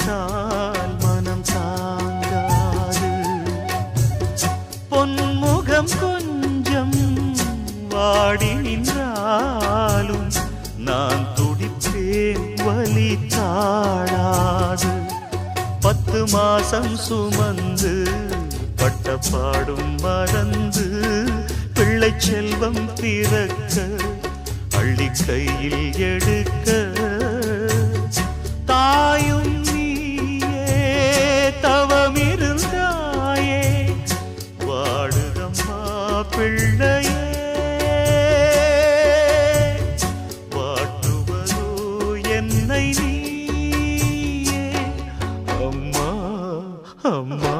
நினைச்சால் மனம் சாங்காது பொன்முகம் கொஞ்சம் வாடி நின்றாலும் நான் துடிப்பேன் வலி தாழாது. பத்து மாசம் சுமந்து பட்டப்பாடும் மறந்து பிள்ளை செல்வம் பிறக்க அள்ளி கையில் எடுக்க అమ్మా